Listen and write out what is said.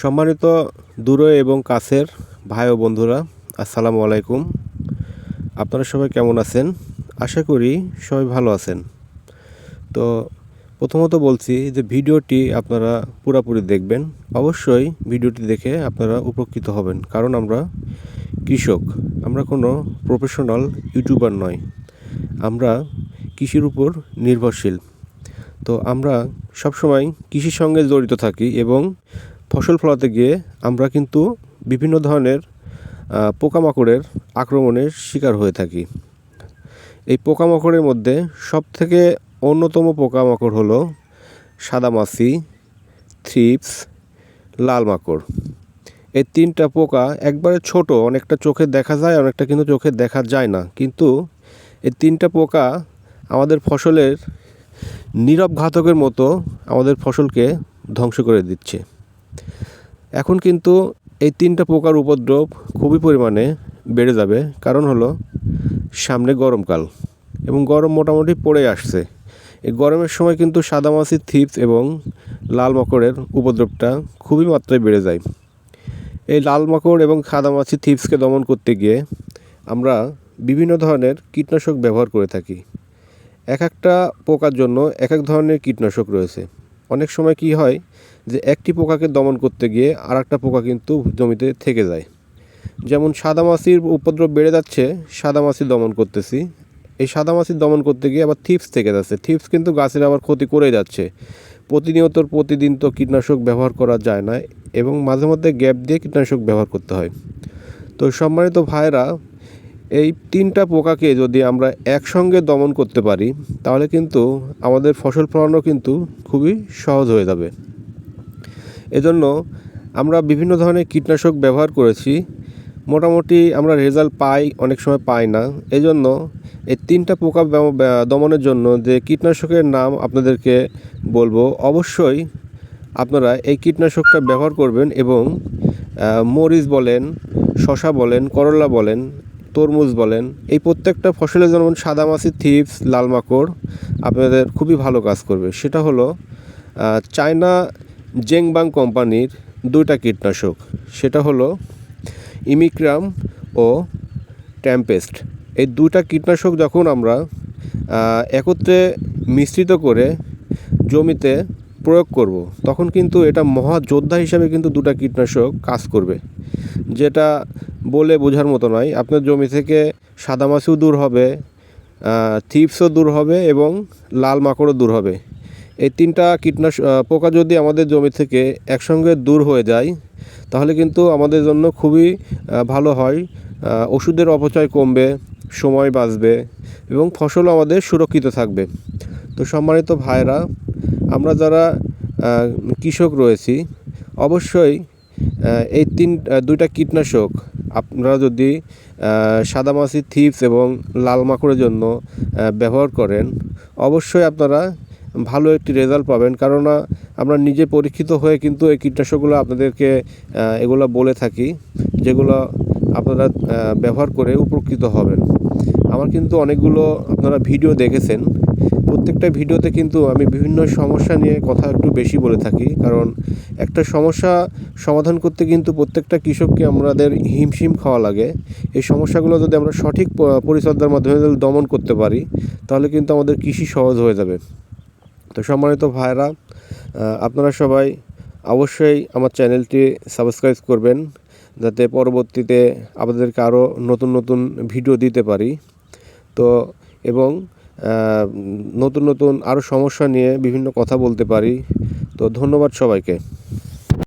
সম্মানিত দূরে এবং কাছের ভাই ও বন্ধুরা, আসসালামু আলাইকুম। আপনারা সবাই কেমন আছেন? আশা করি সবাই ভালো আছেন। তো প্রথমত বলছি যে ভিডিওটি আপনারা পুরোপুরি দেখবেন। অবশ্যই ভিডিওটি দেখে আপনারা উপকৃত হবেন, কারণ আমরা কৃষক। আমরা কোনো প্রফেশনাল ইউটিউবার নয় আমরা কৃষির উপর নির্ভরশীল। তো আমরা সবসময় কৃষির সঙ্গে জড়িত থাকি এবং ফসল ফলাতে গিয়ে আমরা কিন্তু বিভিন্ন ধরনের পোকামাকড়ের আক্রমণের শিকার হয়ে থাকি। এই পোকামাকড়ের মধ্যে সবথেকে অন্যতম পোকামাকড় হলো সাদামাছি, থ্রিপস, লাল মাকড়। এই তিনটা পোকা একবারে ছোট, অনেকটা চোখে দেখা যায়, অনেকটা কিন্তু চোখে দেখা যায় না। কিন্তু এই তিনটা পোকা আমাদের ফসলের নীরব ঘাতকের মতো আমাদের ফসলকে ধ্বংস করে দিচ্ছে। এখন কিন্তু এই তিনটা পোকার উপদ্রব খুবই পরিমাণে বেড়ে যাবে। কারণ হলো, সামনে গরমকাল এবং গরম মোটামুটি পড়ে আসছে। এই গরমের সময় কিন্তু সাদামাছি, থিপস এবং লাল মাকড়ের উপদ্রবটা খুবই মাত্রায় বেড়ে যায়। এই লাল মাকড় এবং সাদামাছি, থিপসকে দমন করতে গিয়ে আমরা বিভিন্ন ধরনের কীটনাশক ব্যবহার করে থাকি। এক একটা পোকার জন্য এক এক ধরনের কীটনাশক রয়েছে। অনেক সময় কি হয় যে একটি পোকাকে দমন করতে গিয়ে আর একটা পোকা কিন্তু জমিতে থেকে যায়। যেমন সাদামাছির উপদ্রব বেড়ে যাচ্ছে সাদামাছি দমন করতেছি। এই সাদা সাদামাছি দমন করতে গিয়ে আবার থিপস থেকে যাচ্ছে। থিপস কিন্তু গাছের আবার ক্ষতি করে যাচ্ছে। প্রতিনিয়ত প্রতিদিন তো কীটনাশক ব্যবহার করা যায় না এবং মাঝে মধ্যে গ্যাপ দিয়ে কীটনাশক ব্যবহার করতে হয়। তো সম্মানিত ভাইরা এই তিনটা পোকাকে যদি আমরা একসঙ্গে দমন করতে পারি, তাহলে কিন্তু আমাদের ফসল ফলানো কিন্তু খুবই সহজ হয়ে যাবে। এজন্য আমরা বিভিন্ন ধরনের কীটনাশক ব্যবহার করেছি। মোটামুটি আমরা রেজাল্ট পাই, অনেক সময় পাই না। এই জন্য এই তিনটা পোকা দমনের জন্য যে কীটনাশকের নাম আপনাদেরকে বলব, অবশ্যই আপনারা এই কীটনাশকটা ব্যবহার করবেন এবং মরিচ বলেন শশা বলেন, করলা বলেন, তরমুজ বলেন, এই প্রত্যেকটা ফসলের যেমন সাদামাছি থিপস, লাল মাকড়, আপনাদের খুবই ভালো কাজ করবে। সেটা হলো চায়না জেংবাং কোম্পানির দুইটা কীটনাশক। সেটা হলো ইমিক্রাম ও ট্যাম্পেস্ট এই দুটা কীটনাশক যখন আমরা একত্রে মিশ্রিত করে জমিতে প্রয়োগ করব, তখন কিন্তু এটা মহা যোদ্ধা হিসাবে কিন্তু দুটা কীটনাশক কাজ করবে। যেটা বলে বোঝার মতো নয়, আপনার জমি থেকে সাদামাছিও দূর হবে থিপসও দূর হবে এবং লাল মাকড়ও দূর হবে। এই তিনটা কীটনাশক পোকা যদি আমাদের জমি থেকে একসঙ্গে দূর হয়ে যায়, তাহলে কিন্তু আমাদের জন্য খুবই ভালো হয়। ওষুধের অপচয় কমবে, সময় বাঁচবে এবং ফসলও আমাদের সুরক্ষিত থাকবে। তো সম্মানিত ভাইরা আমরা যারা কৃষক রয়েছি, অবশ্যই এই তিন দুইটা কীটনাশক আপনারা যদি সাদামাছি থিপস এবং লাল মাকড়ের জন্য ব্যবহার করেন, অবশ্যই আপনারা ভালো একটি রেজাল্ট পাবেন। কেননা আমরা নিজে পরীক্ষিত হয়ে কিন্তু এই কীটনাশকগুলো আপনাদেরকে এগুলো বলে থাকি, যেগুলো আপনারা ব্যবহার করে উপকৃত হবেন। আমার কিন্তু অনেকগুলো আপনারা ভিডিও দেখেছেন। প্রত্যেকটা ভিডিওতে কিন্তু আমি বিভিন্ন সমস্যা নিয়ে কথা একটু বেশি বলে থাকি। কারণ একটা সমস্যা সমাধান করতে কিন্তু প্রত্যেকটা কৃষককে আমাদের হিমশিম খাওয়া লাগে। এই সমস্যাগুলো যদি আমরা সঠিক পরিচর্যার মাধ্যমে দমন করতে পারি, তাহলে কিন্তু আমাদের কৃষি সহজ হয়ে যাবে। তো সম্মানিত ভাইরা আপনারা সবাই অবশ্যই আমার চ্যানেলটি সাবস্ক্রাইব করবেন যাতে পরবর্তীতে আপনাদেরকে আরও নতুন নতুন ভিডিও দিতে পারি। তো এবং নতুন নতুন আরও সমস্যা নিয়ে বিভিন্ন কথা বলতে পারি। তো ধন্যবাদ সবাইকে।